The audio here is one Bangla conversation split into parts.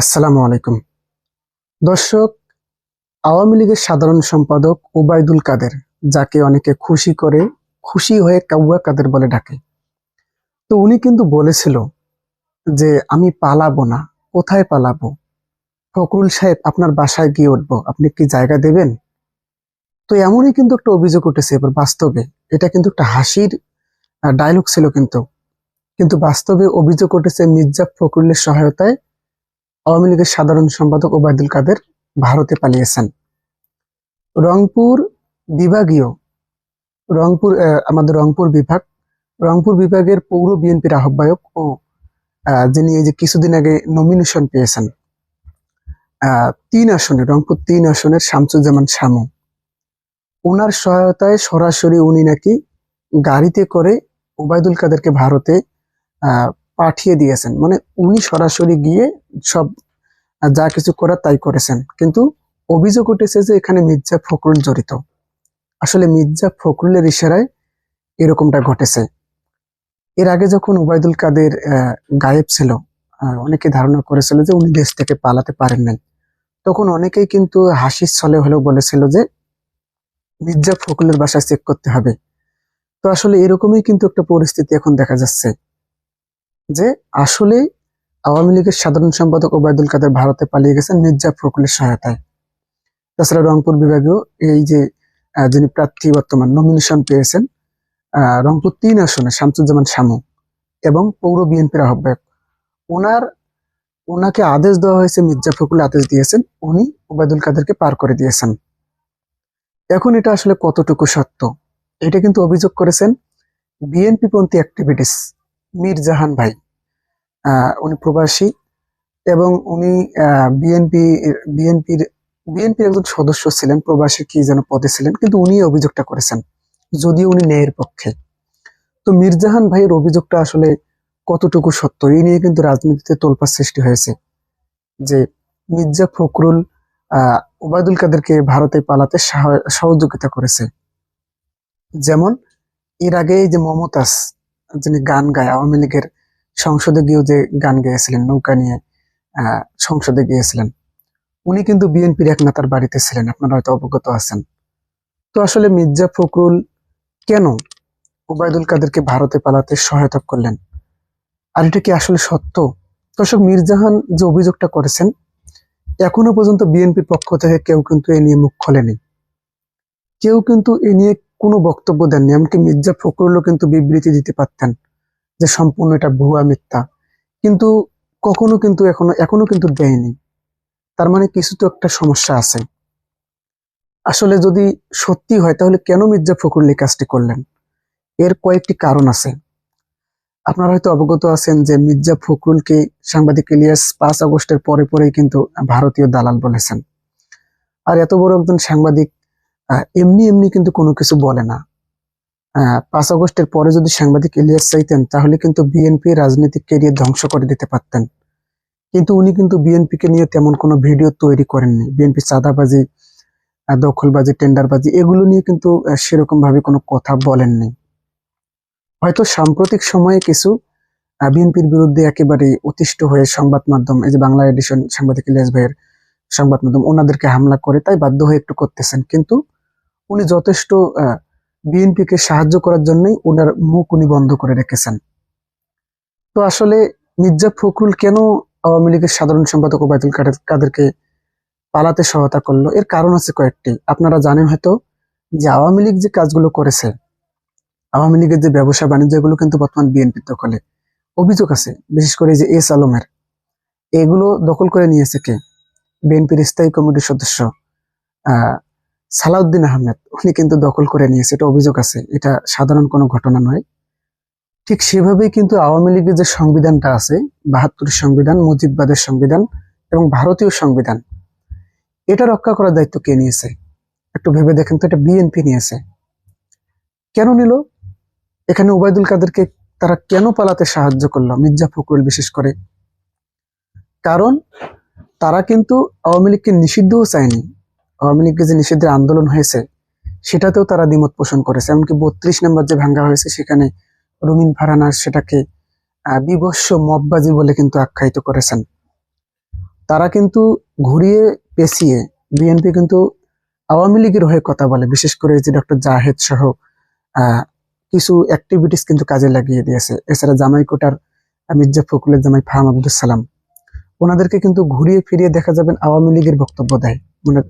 আসসালামু আলাইকুম। দর্শক, আওয়ামী লীগের সাধারণ সম্পাদক ওবায়দুল কাদের, যাকে অনেকে খুশি করে খুশি হয়ে কাউয়া কাদের বলে ডাকে, তো উনি কিন্তু বলেছিল যে, আমি পালাবো না, কোথায় পালাবো? ফখরুল সাহেব, আপনার বাসায় গিয়ে উঠবো, আপনি কি জায়গা দেবেন? তো এমনই কিন্তু একটা অভিযোগ উঠেছে এবার বাস্তবে। এটা কিন্তু একটা হাসির ডায়লগ ছিল কিন্তু। কিন্তু বাস্তবে অভিযোগ উঠেছে মির্জা ফখরুলের সহায়তায় আওয়ামী লীগের সাধারণ সম্পাদক ওবায়দুল কাদের ভারতে পালিয়েছেন। রংপুর বিভাগীয়, রংপুর আমাদের রংপুর বিভাগ, রংপুর বিভাগের পৌর বিএনপির আহ্বায়ক ও যিনি এই যে কিছুদিন আগে নমিনেশন পেয়েছেন তিন আসনে, রংপুর তিন আসনের শামসুজ্জামান শামু। ওনার সহায়তায় সরাসরি উনি নাকি গাড়িতে করে ওবায়দুল কাদেরকে ভারতে পাঠিয়ে দিয়েছেন। মানে উনি সরাসরি গিয়ে সব যা কিছু করার তাই করেছেন। কিন্তু অভিযোগ উঠেছে যে এখানে মির্জা ফখরুল জড়িত। আসলে মির্জা ফখরুলের ইশারায় এরকমটা ঘটেছে। এর আগে যখন ওবায়দুল কাদের গায়েব ছিল অনেকে ধারণা করেছিল যে উনি দেশ থেকে পালাতে পারেন নাই। তখন অনেকেই কিন্তু হাসির ছলে হলেও বলেছিল যে মির্জা ফখরুলের বাসায় চেক করতে হবে। তো আসলে এরকমই কিন্তু একটা পরিস্থিতি এখন দেখা যাচ্ছে। যে আসলে আওয়ামী লীগের সাধারণ সম্পাদক ওবায়দুল কাদের ভারতে পালিয়ে গেছেন মির্জা ফখরুলের সহায়তায়। তাছাড়া রংপুর বিভাগেও এই যে যিনি প্রার্থী বর্তমান নমিনেশন পেয়েছেন রংপুর তিন আসনে শামসুজ্জামান শামু এবং পৌর বিএনপির আহ্বায়ক। ওনার, ওনাকে আদেশ দেওয়া হয়েছে, মির্জা ফখরুল আদেশ দিয়েছেন, উনি ওবায়দুল কাদেরকে পার করে দিয়েছেন। এখন এটা আসলে কতটুকু সত্য? এটা কিন্তু অভিযোগ করেছেন বিএনপি পন্থী অ্যাক্টিভিটিস মীর জাহান ভাই উনি প্রবাসী এবং উনি বিএনপি বিএনপির বিএনপির একজন সদস্য ছিলেন, প্রবাসী কি যেন পদে ছিলেন, কিন্তু উনি অভিযোগটা করেছেন, যদিও উনি ন্যায়ের পক্ষে। তো মির্জাহান ভাইয়ের অভিযোগটা আসলে কতটুকু সত্য, এই নিয়ে কিন্তু রাজনীতিতে তোলপাড় সৃষ্টি হয়েছে, যে মির্জা ফখরুল, আহ, ওবায়দুল কাদেরকে ভারতে পালাতে সাহ- সহযোগিতা করেছে। যেমন, এর আগে যে মমতাজ যিনি গান গায়, আওয়ামী লীগের সংসদে গিয়েও যে গান গেয়েছিলেন, নৌকা নিয়ে সংসদে গিয়েছিলেন, উনি কিন্তু বিএনপির এক নেতার বাড়িতে ছিলেন, আপনারা হয়তো অবগত আছেন। তো আসলে মির্জা ফখরুল কেন ওবায়দুল কাদেরকে ভারতে পালাতে সহায়তা করলেন? আর এটা কি আসলে সত্য? দর্শক, মির্জাহান যে অভিযোগটা করেছেন, এখনও পর্যন্ত বিএনপির পক্ষ থেকে কেউ কিন্তু এ নিয়ে মুখ খোলেনি। কেউ কিন্তু এ নিয়ে কোনো বক্তব্য দেননি। এমনকি মির্জা ফখরুলও কিন্তু বিবৃতি দিতে পারতেন যে সম্পূর্ণ এটা ভুয়া মিথ্যা। কিন্তু কখনো কিন্তু এখনও এখনও কিন্তু দেয়নি। তার মানে কিছু তো একটা সমস্যা আছে। আসলে যদি সত্যি হয়, তাহলে কেন মির্জা ফখরুল এই কাজটি করলেন? এর কয়েকটি কারণ আছে। আপনারা হয়তো অবগত আছেন যে মির্জা ফখরুলকে সাংবাদিক ইলিয়াস পাঁচ আগস্টের পরে পরেই কিন্তু ভারতীয় দালাল বলেছেন। আর এত বড় একজন সাংবাদিক এমনি এমনি কিন্তু কোনো কিছু বলে না। পাঁচ আগস্টের পরে যদি সাংবাদিক ইলিয়াস চাইতেন, তাহলে কিন্তু বিএনপি রাজনৈতিক ক্যারিয়ার ধ্বংস করে দিতে পারতেন। কিন্তু উনি কিন্তু বিএনপিকে নিয়ে তেমন কোনো ভিডিও তৈরি করেননি। বিএনপি চাঁদাবাজি দখলবাজি, টেন্ডারবাজি, এগুলো নিয়ে কিন্তু সেরকম ভাবে কোনো কথা বলেননি। হয়তো সাম্প্রতিক সময়ে কিছু বিএনপির বিরুদ্ধে একেবারে অতিষ্ঠ হয়ে সংবাদ মাধ্যম, এই যে বাংলা এডিশন সাংবাদিক ইলিয়াস ভাইয়ের সংবাদ মাধ্যম, ওনাদেরকে হামলা করে তাই বাধ্য হয়ে একটু করতেছেন। কিন্তু উনি যথেষ্ট বিএনপিকে সাহায্য করার জন্যই ওনার মুখ উনি বন্ধ করে রেখেছেন। তো আসলে মির্জা ফখরুল কেন আওয়ামী লীগের সাধারণ সম্পাদক ওবায়দুল কাদের- কাদেরকে পালাতে সহায়তা করল? এর কারণ আছে কয়েকটি। আপনারা জানেন হয়তো যে আওয়ামী লীগ যে কাজগুলো করেছে, আওয়ামী লীগের যে ব্যবসা বাণিজ্য, এগুলো কিন্তু বর্তমান বিএনপির দখলে। অভিযোগ আছে, বিশেষ করে যে এস আলমের। এগুলো দখল করে নিয়েছে কে? বিএনপির স্থায়ী কমিটির সদস্য সালাউদ্দিন আহমেদ, উনি কিন্তু দখল করে নিয়েছে, এটা অভিযোগ আছে, এটা সাধারণ কোনো ঘটনা নয়। ঠিক সেভাবেই কিন্তু আওয়ামী লীগের যে সংবিধানটা আছে, বাহাত্তর সংবিধান মুজিববাদের সংবিধান এবং ভারতীয় সংবিধান, এটা রক্ষা করার দায়িত্ব কে নিয়েছে? একটু ভেবে দেখেন তো, এটা বিএনপি নিয়েছে। কেন নিল? এখানে ওবায়দুল কাদেরকে তারা কেন পালাতে সাহায্য করল? মির্জা ফখরুল বিশেষ করে। কারণ তারা কিন্তু আওয়ামী লীগকে নিষিদ্ধও চায়নি। আওয়ামী লীগকে যে নিষিদ্ধের আন্দোলন হয়েছে, সেটাতেও তারা দ্বিমত পোষণ করেছে। এমনকি বত্রিশ নম্বর যে ভাঙ্গা হয়েছে, সেখানে রুমিন ফারানা সেটাকে বিভৎস মববাজি বলে কিন্তু আখ্যায়িত করেছেন। তারা কিন্তু ঘুরিয়ে পেঁচিয়ে বিএনপি কিন্তু আওয়ামী লীগের হয়ে কথা বলে, বিশেষ করে যে ডক্টর জাহেদ সহ কিছু অ্যাক্টিভিটিস কিন্তু কাজে লাগিয়ে দিয়েছে। এছাড়া জামাই কোটার মির্জা ফখরুলের জামাই ফাহাম আব্দুল সালাম। ওনাদেরকে কিন্তু ঘুরিয়ে ফিরিয়ে দেখা যাবেন আওয়ামী লীগের বক্তব্য দেয়। মানে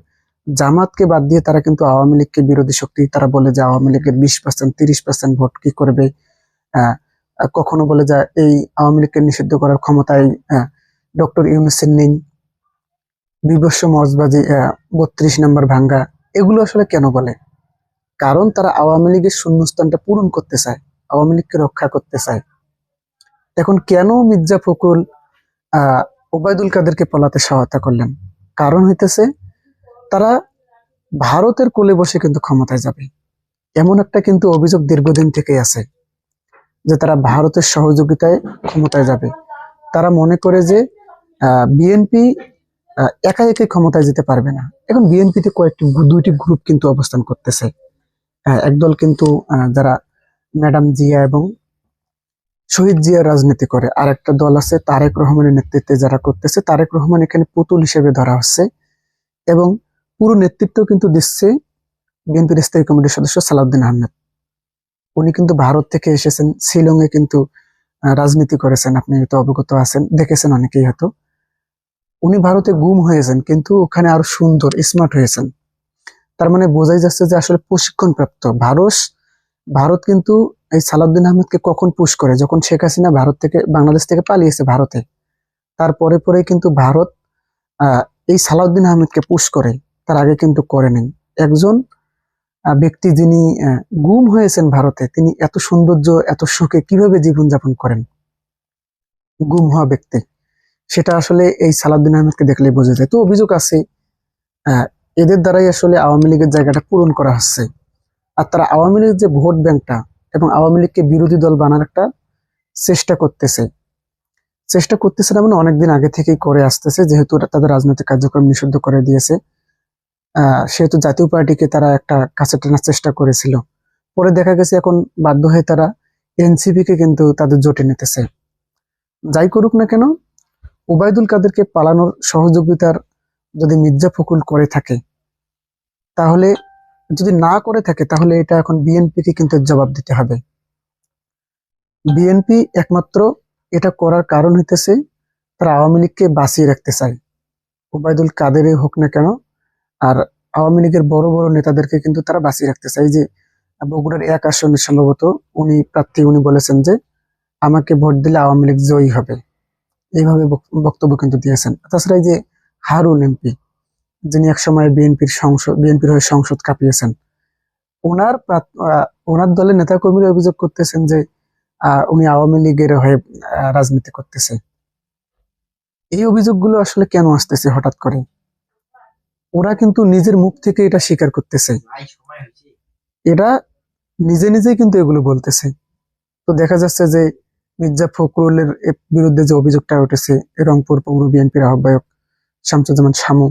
জামাতকে বাদ দিয়ে তারা কিন্তু আওয়ামী লীগকে বিরোধী শক্তি, তারা বলে যে আওয়ামী লীগের বিশ পার্সেন্ট তিরিশ পার্সেন্ট ভোট কি করবে? কখনো বলে যে এই আওয়ামী লীগকে নিষিদ্ধ করার ক্ষমতায় ডক্টর ইউনুসের নেই, বিবস্ব মজবাজি বত্রিশ নম্বর ভাঙ্গা, এগুলো আসলে কেন বলে? কারণ তারা আওয়ামী লীগের শূন্যস্থানটা পূরণ করতে চায়, আওয়ামী লীগকে রক্ষা করতে চায়। এখন কেন মির্জা ফখরুল, আহ, ওবায়দুল কাদেরকে পলাতে সহায়তা করলেন? কারণ হইতেছে তারা ভারতের কোলে বসে কিন্তু ক্ষমতায় যাবে। এমন একটা কিন্তু অভিযোগ দীর্ঘদিন থেকেই আছে যে তারা ভারতের সহযোগিতায় ক্ষমতায় যাবে। তারা মনে করে যে বিএনপি একা একাই ক্ষমতায় যেতে পারবে না। এখন বিএনপিতে কয়েকটি দুইটি গ্রুপ কিন্তু অবস্থান করতেছে। একদল কিন্তু যারা ম্যাডাম জিয়া এবং শহীদ জিয়া রাজনীতি করে। আর একটা দল আছে তারেক রহমানের নেতৃত্বে যারা করতেছে, তারেক রহমান এখানে পুতুল হিসেবে ধরা হচ্ছে। এবং পুরো নেতৃত্ব কিন্তু দিচ্ছে বিএনপির স্থায়ী কমিটির সদস্য সালাউদ্দিন আহমেদ। উনি কিন্তু ভারত থেকে এসেছেন, শিলংয়ে কিন্তু রাজনীতি করেছেন, আপনি হয়তো অবগত আছেন, দেখেছেন অনেকেই হয়তো। উনি ভারতে গুম হয়েছেন, কিন্তু ওখানে আরও সুন্দর স্মার্ট হয়েছেন। তার মানে বোঝাই যাচ্ছে যে আসলে প্রশিক্ষণ প্রাপ্ত ভারত ভারত কিন্তু এই সালাউদ্দিন আহমেদকে কখন পুশ করে? যখন শেখ হাসিনা ভারত থেকে, বাংলাদেশ থেকে পালিয়েছে ভারতে তারপরে পরে কিন্তু ভারত এই সালাউদ্দিন আহমেদকে পুশ করে। তার আগে কিন্তু করে নাই একজন ব্যক্তি যিনি গুম হয়েছেন ভারতে, তিনি এত সৌন্দর্য, এত সুখে কীভাবে জীবনযাপন করেন? গুম হওয়া ব্যক্তি। সেটা আসলে এই সালাউদ্দিন আহমেদকে দেখলে বোঝা যায়। তো অভিযোগ আছে এদের দ্বারাই আসলে আওয়ামী লীগের জায়গাটা পূরণ করা হচ্ছে। আর তারা আওয়ামী লীগের যে ভোট ব্যাংকটা এবং আওয়ামী লীগকে বিরোধী দল বানার একটা চেষ্টা করতেছে। চেষ্টা করতেছে না মানে অনেকদিন আগে থেকেই করে আসতেছে, যেহেতু তাদের রাজনৈতিক কার্যক্রম নিষিদ্ধ করে দিয়েছে। সেহেতু জাতীয় পার্টিকে তারা একটা কাছে টানার চেষ্টা করেছিল। পরে দেখা গেছে এখন বাধ্য হয়ে তারা এনসিপি কে কিন্তু তাদের জোটে নিতেছে। যাই করুক না কেন ওবায়দুল কাদেরকে পালানোর সহযোগিতার যদি মির্জা ফকুল করে থাকে, তাহলে যদি না করে থাকে, তাহলে এটা এখন বিএনপি কে কিন্তু জবাব দিতে হবে। বিএনপি একমাত্র এটা করার কারণ হইতেছে তারা আওয়ামী লীগকে বাঁচিয়ে রাখতে চায়। ওবায়দুল কাদেরই হোক না কেন আর আওয়ামী লীগের বড় বড় নেতাদেরকে কিন্তু তারা বাঁচিয়ে রাখতে চাই যে বগুড়ার এক আসনে সম্ভবত উনি প্রার্থী, উনি বলেছেন যে, আমাকে ভোট দিলে আওয়ামী লীগ জয়ী হবে। এইভাবে বক- বক্তব্য কিন্তু দিয়েছেন। তাছাড়া এই যে হারুন এমপি, যিনি একসময় বিএনপির সংসদ বিএনপির হয়ে সংসদ কাঁপিয়েছেন, ওনার ওনার দলের নেতাকর্মীরা অভিযোগ করতেছেন যে উনি আওয়ামী লীগের হয়ে রাজনীতি করতেছে। এই অভিযোগগুলো আসলে কেন আসতেছে হঠাৎ করে? ওরা কিন্তু নিজের মুখ থেকে এটা স্বীকার করতেছে। এরা নিজে নিজেই কিন্তু এগুলো বলতেছে। তো দেখা যাচ্ছে যে মির্জা ফখরুলের বিরুদ্ধে যে অভিযোগটা উঠেছে রংপুর পৌর বিএনপির আহ্বায়ক শামসুজ্জামান শামু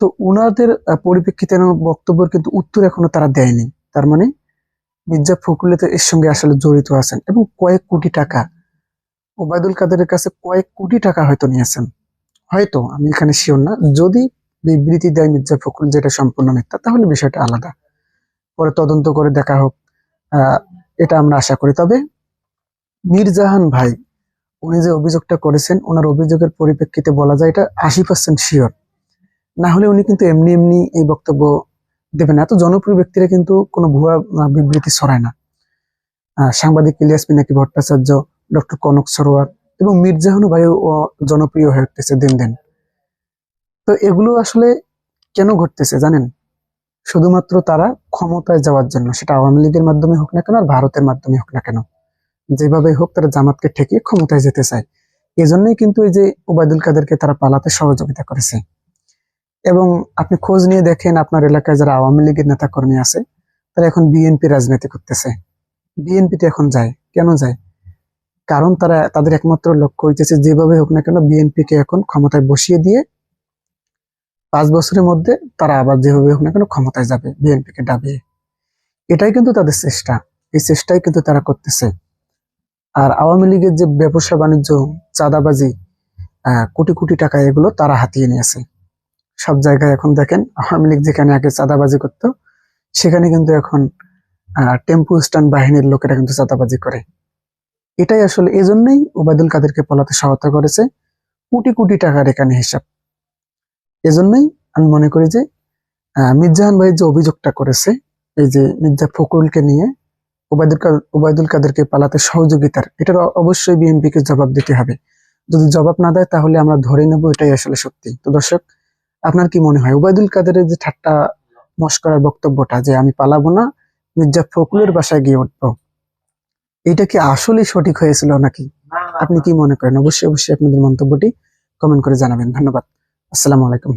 তো ওনাদের পরিপ্রেক্ষিতে বক্তব্যের কিন্তু উত্তর এখনও তারা দেয়নি। তার মানে মির্জা ফখরুল তো এর সঙ্গে আসলে জড়িত আছেন এবং কয়েক কোটি টাকা ওবায়দুল কাদেরের কাছে কয়েক কোটি টাকা হয়তো নিয়েছেন। হয়তো আমি এখানে শিওর না। যদি বিবৃতি দেয় মির্জা ফখরুল যেটা সম্পূর্ণ মিথ্যা, তাহলে বিষয়টা আলাদা। পরে তদন্ত করে দেখা হোক এটা আমরা আশা করি। তবে মির্জাহান ভাই, উনি যে অভিযোগটা করেছেন, ওনার অভিযোগের পরিপ্রেক্ষিতে বলা যায় এটা আশি পার্সেন্ট শিওর না হলে উনি কিন্তু এমনি এমনি এই বক্তব্য দেবেন এত জনপ্রিয় ব্যক্তিরা কিন্তু কোনো ভুয়া বিবৃতি ছড়ায় না। সাংবাদিক ইলিয়াস পিনাকি ভট্টাচার্য, ডক্টর কনক সরোয়ার এবং মীরজাহানু ভাইও জনপ্রিয় হয়ে উঠতেছে দিন দিন। তো এগুলো আসলে কেন ঘটতেছে জানেন? শুধুমাত্র তারা ক্ষমতায় যাওয়ার জন্য, সেটা আওয়ামী লীগের মাধ্যমে হোক না কেন, আর ভারতের মাধ্যমে হোক না কেন, যেভাবে হোক তারা জামাতকে ঠেকিয়ে ক্ষমতায় যেতে চায়। এজন্যই কিন্তু এই যে ওবায়দুল কাদেরকে তারা পালাতে সহযোগিতা করেছে। এবং আপনি খোঁজ নিয়ে দেখেন, আপনার এলাকায় যারা আওয়ামী লীগের নেতা কর্মী আছে, তারা এখন বিএনপি রাজনীতি করতেছে। বিএনপিতে এখন যায়, কেন যায়? কারণ তারা, তাদের একমাত্র লক্ষ্য হইতেছে যেভাবে হোক না কেন বিএনপি কে এখন ক্ষমতায় বসিয়ে দিয়ে পাঁচ বছরের মধ্যে তারা আবার যেভাবে হোক না কেন ক্ষমতায় যাবে বিএনপি কে ডাবিয়ে এটাই কিন্তু তাদের চেষ্টা। এই চেষ্টাই কিন্তু তারা করতেছে। আর আওয়ামী লীগের যে ব্যবসা বাণিজ্য, চাঁদাবাজি কোটি কোটি টাকা এগুলো তারা হাতিয়ে নিয়েছে। সব জায়গায় এখন দেখেন, আওয়ামী লীগ যেখানে আগে চাঁদাবাজি করতো, সেখানে কিন্তু এখন টেম্পু স্ট্যান্ড বাহিনীর লোকেরা কিন্তু চাঁদাবাজি করে। এটাই আসলে এজন্যই ওবায়দুল কাদেরকে পলাতে সহায়তা করেছে। কোটি কোটি টাকার এখানে হিসাব। এজন্যই আমি মনে করি যে আহ, মির্জাহান ভাই যে অভিযোগটা করেছে এই যে মির্জা ফখরুলকে নিয়ে ওবায়দুল ওবায়দুল কাদেরকে পালাতে সহযোগিতার এটার অবশ্যই বিএনপিকে জবাব দিতে হবে। যদি জবাব না দেয় তাহলে আমরা ধরে নেব এটাই আসলে সত্যি। তো দর্শক আপনার কি মনে হয়? ওবায়দুল কাদেরের যে ঠাট্টা মস্করার বক্তব্যটা যে আমি পালাবো না মির্জা ফখরুলের বাসায় গিয়ে উঠবো এটা কি আসলে সঠিক হয়েছিল নাকি? আপনি কি মনে করেন? অবশ্যই অবশ্যই আপনাদের মন্তব্যটি কমেন্ট করে জানাবেন। ধন্যবাদ। আসসালামু আলাইকুম।